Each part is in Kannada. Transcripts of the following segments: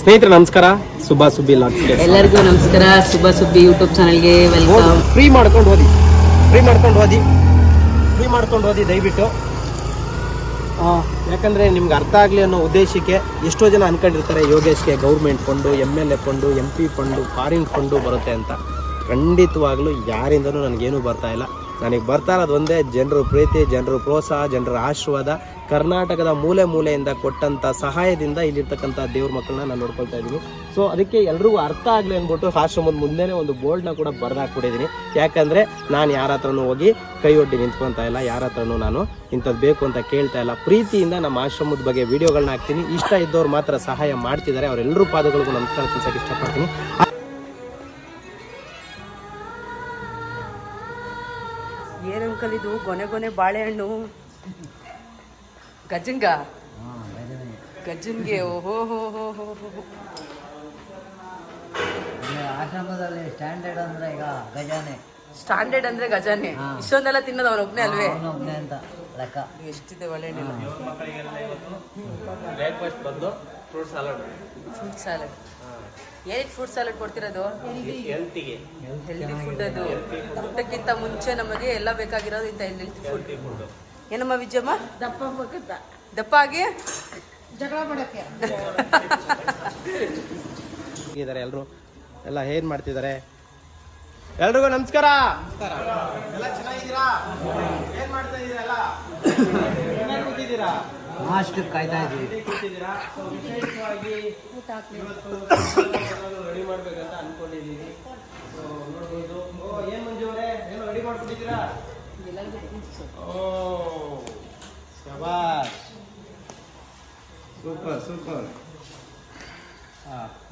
ಸ್ನೇಹಿತರೆ ನಮಸ್ಕಾರ. ಸುಬ್ಬಾ ಸುಬ್ಬಿ ಎಲ್ಲರಿಗೂ ನಮಸ್ಕಾರ. ಸುಬ್ಬಾ ಸುಬ್ಬಿ ಯೂಟ್ಯೂಬ್ ಚಾನಲ್ಗೆ ವೆಲ್ಕಮ್ ಫ್ರೀ ಮಾಡ್ಕೊಂಡು ಓದಿ. ಫ್ರೀ ಮಾಡ್ಕೊಂಡು ಓದಿ. ಫ್ರೀ ಮಾಡ್ಕೊಂಡು ಓದಿ ದಯವಿಟ್ಟು. ಯಾಕಂದರೆ ಯಾಕಂದ್ರೆ ನಿಮ್ಗೆ ಅರ್ಥ ಆಗಲಿ ಅನ್ನೋ ಉದ್ದೇಶಕ್ಕೆ ಎಷ್ಟೋ ಜನ ಅನ್ಕೊಂಡಿರ್ತಾರೆ ಯೋಗೇಶ್ಗೆ government fund M L A fund M P fund foreign fund ಬರುತ್ತೆ ಅಂತ. ಖಂಡಿತವಾಗ್ಲೂ ಯಾರಿಂದನೂ ನನಗೇನು ಬರ್ತಾ ಇಲ್ಲ. ನನಗೆ ಬರ್ತಾ ಇರೋದು ಒಂದೇ, ಜನರು ಪ್ರೀತಿ, ಜನರು ಪ್ರೋತ್ಸಾಹ, ಜನರ ಆಶೀರ್ವಾದ. ಕರ್ನಾಟಕದ ಮೂಲೆ ಮೂಲೆಯಿಂದ ಕೊಟ್ಟಂತ ಸಹಾಯದಿಂದ ಇಲ್ಲಿರ್ತಕ್ಕಂಥ ದೇವ್ರ ಮಕ್ಕಳನ್ನ ನಾನು ನೋಡ್ಕೊಳ್ತಾ ಇದ್ದೀನಿ. ಸೊ ಅದಕ್ಕೆ ಎಲ್ರಿಗೂ ಅರ್ಥ ಆಗಲಿ ಅಂದ್ಬಿಟ್ಟು ಆಶ್ರಮದ ಮುಂದೆನೇ ಒಂದು ಬೋರ್ಡ್ನ ಕೂಡ ಬರೆದಾಕ್ಬಿಟ್ಟಿದ್ದೀನಿ. ಯಾಕಂದ್ರೆ ನಾನು ಯಾರ ಹತ್ರನೂ ಹೋಗಿ ಕೈ ಒಡ್ಡಿ ನಿಂತ್ಕೊತಾ ಇಲ್ಲ, ಯಾರ ಹತ್ರನೂ ನಾನು ಇಂಥದ್ದು ಬೇಕು ಅಂತ ಕೇಳ್ತಾ ಇಲ್ಲ. ಪ್ರೀತಿಯಿಂದ ನಮ್ಮ ಆಶ್ರಮದ ಬಗ್ಗೆ ವಿಡಿಯೋಗಳನ್ನ ಹಾಕ್ತೀನಿ. ಇಷ್ಟ ಇದ್ದವ್ರು ಮಾತ್ರ ಸಹಾಯ ಮಾಡ್ತಿದ್ದಾರೆ. ಅವರೆಲ್ಲರೂ ಪಾದಗಳಿಗೂ ನಮಸ್ಕಾರ ಇಷ್ಟಪಡ್ತೀನಿ. ಏನ್ ಅಂಕಲ್ ಇದು ಗೊನೆ ಗೊನೆ ಬಾಳೆಹಣ್ಣು ಗಜಂಗ ಗಜನ್ಗೆ ಓಹೋ ಹೋ ಹೋ ಹೋ ಆಶ್ರಮದಲ್ಲಿ ಸ್ಟ್ಯಾಂಡರ್ಡ್ ಅಂದ್ರೆ ಈಗ ಗಜಾನೆ ಸ್ಟ್ಯಾಂಡರ್ಡ್ ಅಂದ್ರೆ ಗಜಾನೆ ಇಷ್ಟೊಂದೆಲ್ಲ ತಿನ್ನೋದು ಅವನ ಒಬ್ನೇ ಅಲ್ವೇ ಅವನೊಬ್ನೇ ಅಂತ ಲೆಕ್ಕ ಎಷ್ಟಿದೆ ಒಳ್ಳೆ ಬ್ರೇಕ್ಫಾಸ್ಟ್ ಬಂದು ಫ್ರೂಟ್ ಸಲಾಡ್ ಫ್ರೂಟ್ ಸಾಲಡ್ ಏನಕ್ಕೆ ಫ್ರೂಟ್ ಸಾಲಡ್ ಕೊಡ್ತಿರೋದು? ಹೆಲ್ತಿಗೆ ಹೆಲ್ದಿ ಫುಡ್ ಅದು. ಊಟಕ್ಕಿಂತ ಮುಂಚೆ ನಮಗೆ ಎಲ್ಲ ಬೇಕಾಗಿರೋದು ಇಂಥ ಹೆಲ್ದಿ ಫುಡ್ ಏನಮ್ಮ ವಿಜಯಮ್ಮ? ದಪ್ಪ ದಪ್ಪ ಆಗಿ? ಇದ್ದಾರೆ ಎಲ್ಲರೂ ಎಲ್ಲ ಏನ್ ಮಾಡ್ತಿದ್ದಾರೆ? ಎಲ್ರಿಗೂ ನಮಸ್ಕಾರ. ಎಲ್ಲ ಚೆನ್ನಾಗಿದ್ದೀರಾ? ಏನ್ ಮಾಡ್ತಾ ಇದ್ದೀರಾ ಎಲ್ಲ? ಏನ್ ಕೂತಿದ್ದೀರಾ? ಅಷ್ಟು ಕಾಯ್ತಾ ಇದ್ದೀವಿ. ಇವತ್ತು ರೆಡಿ ಮಾಡ್ಬೇಕಂತ ಅನ್ಕೊಂಡಿದ್ದೀವಿ ಸೊ ನೋಡ್ಬೋದು ಓ ಏನು ಮಂಜು ಅವರೇ ರೆಡಿ ಮಾಡ್ಬಿಟ್ಟಿದ್ದೀರಾ ಓ ಶಬಾಷ್ ಸೂಪರ್ ಸೂಪರ್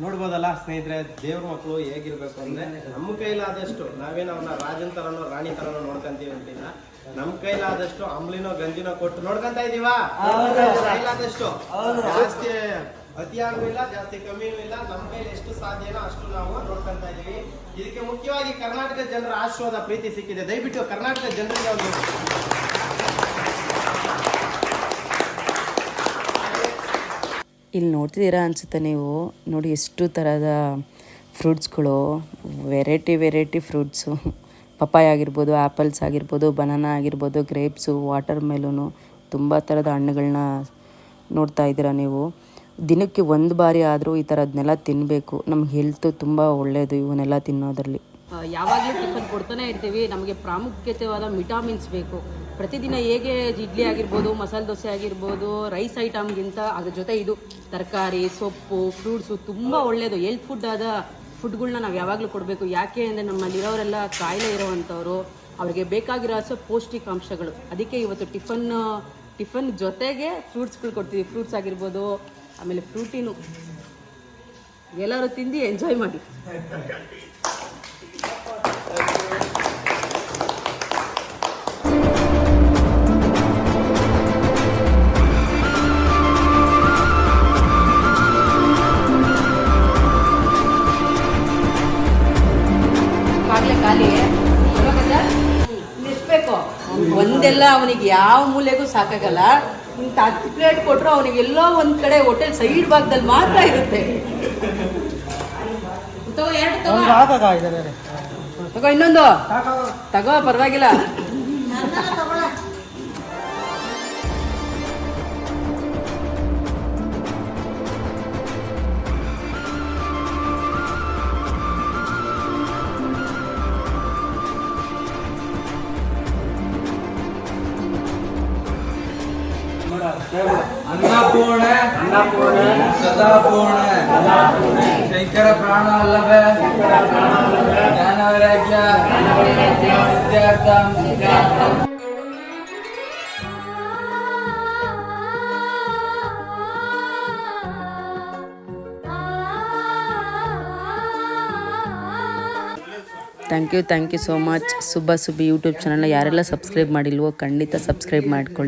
ನೋಡ್ಬೋದಲ್ಲ ಸ್ನೇಹಿತರೆ ದೇವ್ರ ಮಕ್ಕಳು ಹೇಗಿರ್ಬೇಕು ಅಂದ್ರೆ ನಮ್ಮ ಕೈಲಾದಷ್ಟು ನಾವೇನೋ ಅವನ ರಾಜನ್ ತರನೋ ರಾಣಿ ತರನೋ ನೋಡ್ಕೊಂತೀವಿ ಅಂತಿಲ್ಲ. ನಮ್ ಕೈಲಾದಷ್ಟು ಅಂಬ್ಲಿನೋ ಗಂಜಿನೋ ಕೊಟ್ಟು ನೋಡ್ಕೊಂತ ಇದೀವಾ? ಕೈಲಾದಷ್ಟು ಜಾಸ್ತಿ ಅತಿಯಾಗೂ ಇಲ್ಲ ಜಾಸ್ತಿ ಕಮ್ಮಿನೂ ಇಲ್ಲ. ನಮ್ ಕೈಲಿ ಎಷ್ಟು ಸಾಧ್ಯನೋ ಅಷ್ಟು ನಾವು ನೋಡ್ಕೊಂತ ಇದೀವಿ. ಇದಕ್ಕೆ ಮುಖ್ಯವಾಗಿ ಕರ್ನಾಟಕ ಜನರ ಆಶೀರ್ವಾದ ಪ್ರೀತಿ ಸಿಕ್ಕಿದೆ. ದಯವಿಟ್ಟು ಕರ್ನಾಟಕ ಜನರಿಗೆ ಒಂದು ಇಲ್ಲಿ ನೋಡ್ತಿದ್ದೀರಾ ಅನ್ಸುತ್ತೆ ನೀವು. ನೋಡಿ ಎಷ್ಟು ಥರದ ಫ್ರೂಟ್ಸ್ಗಳು. Variety variety fruits. ಪಪ್ಪಾಯ ಆಗಿರ್ಬೋದು ಆ್ಯಪಲ್ಸ್ ಆಗಿರ್ಬೋದು, ಬನಾನಾ ಆಗಿರ್ಬೋದು, ಗ್ರೇಪ್ಸು ವಾಟರ್ ಮೆಲೂನು ತುಂಬ ಥರದ ಹಣ್ಣುಗಳನ್ನ ನೋಡ್ತಾ ಇದ್ದೀರಾ ನೀವು. ದಿನಕ್ಕೆ ಒಂದು ಬಾರಿ ಆದರೂ ಈ ಥರದನ್ನೆಲ್ಲ ತಿನ್ನಬೇಕು ನಮ್ಮ ಹೆಲ್ತ್ ತುಂಬ ಒಳ್ಳೆಯದು ಇವನ್ನೆಲ್ಲ ತಿನ್ನೋದ್ರಲ್ಲಿ. ಯಾವಾಗಲೂ ಟಿಫನ್ ಕೊಡ್ತಾನೆ ಇರ್ತೀವಿ. ನಮಗೆ ಪ್ರಾಮುಖ್ಯತೆವಾದ ವಿಟಾಮಿನ್ಸ್ ಬೇಕು. ಪ್ರತಿದಿನ ಹೇಗೆ ಇಡ್ಲಿ ಆಗಿರ್ಬೋದು, ಮಸಾಲೆ ದೋಸೆ ಆಗಿರ್ಬೋದು ರೈಸ್ ಐಟಮ್ಗಿಂತ ಅದ್ರ ಜೊತೆ ಇದು ತರಕಾರಿ, ಸೊಪ್ಪು ಫ್ರೂಟ್ಸು ತುಂಬ ಒಳ್ಳೆಯದು ಹೆಲ್ತ್ ಫುಡ್ ಆದ ಫುಡ್ಗಳನ್ನ ನಾವು ಯಾವಾಗಲೂ ಕೊಡಬೇಕು. ಯಾಕೆ ಅಂದರೆ ನಮ್ಮಲ್ಲಿರೋರೆಲ್ಲ ಕಾಯಿಲೆ ಇರೋವಂಥವ್ರು, ಅವ್ರಿಗೆ ಬೇಕಾಗಿರೋ ಸೊ ಪೌಷ್ಟಿಕಾಂಶಗಳು. ಅದಕ್ಕೆ ಇವತ್ತು ಟಿಫನ್ ಟಿಫನ್ ಜೊತೆಗೆ ಫ್ರೂಟ್ಸ್ಗಳು ಕೊಡ್ತೀವಿ. ಫ್ರೂಟ್ಸ್ ಆಗಿರ್ಬೋದು, ಆಮೇಲೆ ಫ್ರೂಟಿನು ಎಲ್ಲರೂ ತಿಂದು ಎಂಜಾಯ್ ಮಾಡಿ. ಒಂದೆಲ್ಲ ಅವನಿಗೆ ಯಾವ ಮೂಲೆಗೂ ಸಾಕಾಗಲ್ಲ. ಇಂಥ ಹತ್ತು ಪ್ಲೇಟ್ ಕೊಟ್ಟರು ಅವನಿಗೆ ಎಲ್ಲೋ ಒಂದ್ ಕಡೆ ಹೋಟೆಲ್ ಸೈಡ್ ಭಾಗದಲ್ಲಿ ಮಾತ್ರ ಇರುತ್ತೆ. ತಗೋ ಎರಡು ತಗೋ. ತಗೋ ಇನ್ನೊಂದು. ತಗೋ ಪರವಾಗಿಲ್ಲ. ಅನ್ನಪೂರ್ಣ ಅನ್ನಪೂರ್ಣ ಸದಾಪೂರ್ಣ. ಶಂಕರ ಪ್ರಾಣ ಅಲ್ಲವೇ. ಜ್ಞಾನ ವೈರಾಗ್ಯ ವಿದ್ಯಾರ್ಥ thank you thank you so much Subba Subbi YouTube ಚಾನಲ್ನ ಯಾರೆಲ್ಲ ಸಬ್ಸ್ಕ್ರೈಬ್ ಮಾಡಿಲ್ವೋ ಖಂಡಿತ ಸಬ್ಸ್ಕ್ರೈಬ್ ಮಾಡ್ಕೊಳ್ಳಿ.